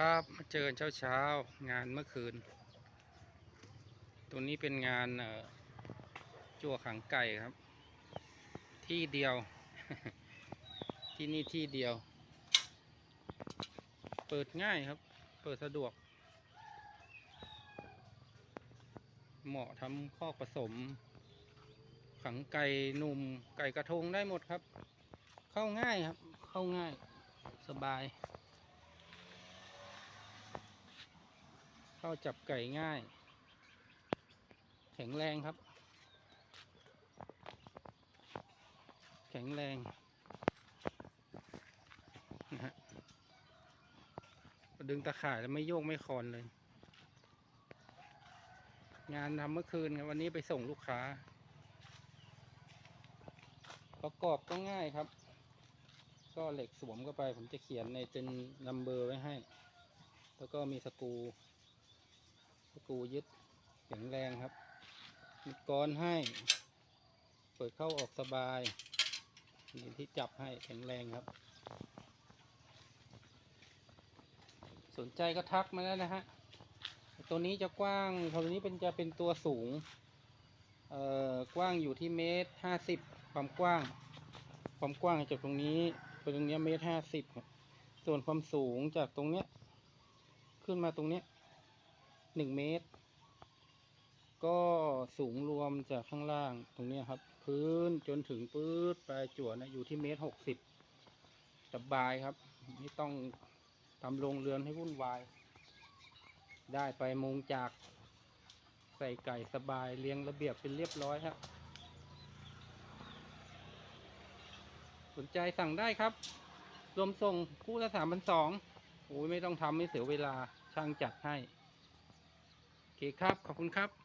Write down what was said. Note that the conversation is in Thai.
ครับมาเจอกันเช้าเช้าๆงานเมื่อคืน ตัวนี้เป็นงานจั่วขังไก่ครับ ที่เดียว ที่นี่ที่เดียว เปิดง่ายครับ เปิดสะดวก เหมาะทำข้อกผสม ขังไก่หนุ่มไก่กระทงได้หมดครับ เข้าง่ายครับ เข้าง่าย สบาย เข้าจับไก่ง่าย แข็งแรงครับ แข็งแรงนะฮะดึงตะข่ายแล้วไม่โยกไม่คลอนเลย งานทำเมื่อคืนครับวันนี้ไปส่งลูกค้า ประกอบก็ง่ายครับ ก็เหล็กสวมเข้าไป ผมจะเขียนในเป็นนัมเบอร์ไว้ให้ แล้วก็มีสกู กูยึดแข็งแรงครับมีกรอให้ เปิดเข้าออกสบายมีที่จับให้แข็งแรงครับ สนใจก็ทักมาแล้วนะฮะ ตัวนี้จะกว้างตัวนี้เป็นจะเป็นตัวสูง เอ่อกว้างอยู่ที่เมตรห้าสิบความกว้าง ความกว้างจากตรงนี้ไปตรงเนี้ยเมตรห้าสิบส่วนความสูงจากตรงเนี้ยขึ้นมาตรงเนี้ย หนึ่งเมตร ก็สูงรวมจากข้างล่างตรงนี้ครับ พื้นจนถึงปื๊ดปลายจั่วนะอยู่ที่เมตรหกสิบสบายครับ ไม่ต้องทำโรงเรือนให้วุ่นวาย ได้ไปมุงจาก ใส่ไก่สบายเรียงระเบียบเป็นเรียบร้อยครับ สนใจสั่งได้ครับ รวมส่งคู่ละสามพันสองโอ้ยไม่ต้องทำไม่เสียเวลาช่างจัดให้ โอเคครับ ขอบคุณครับ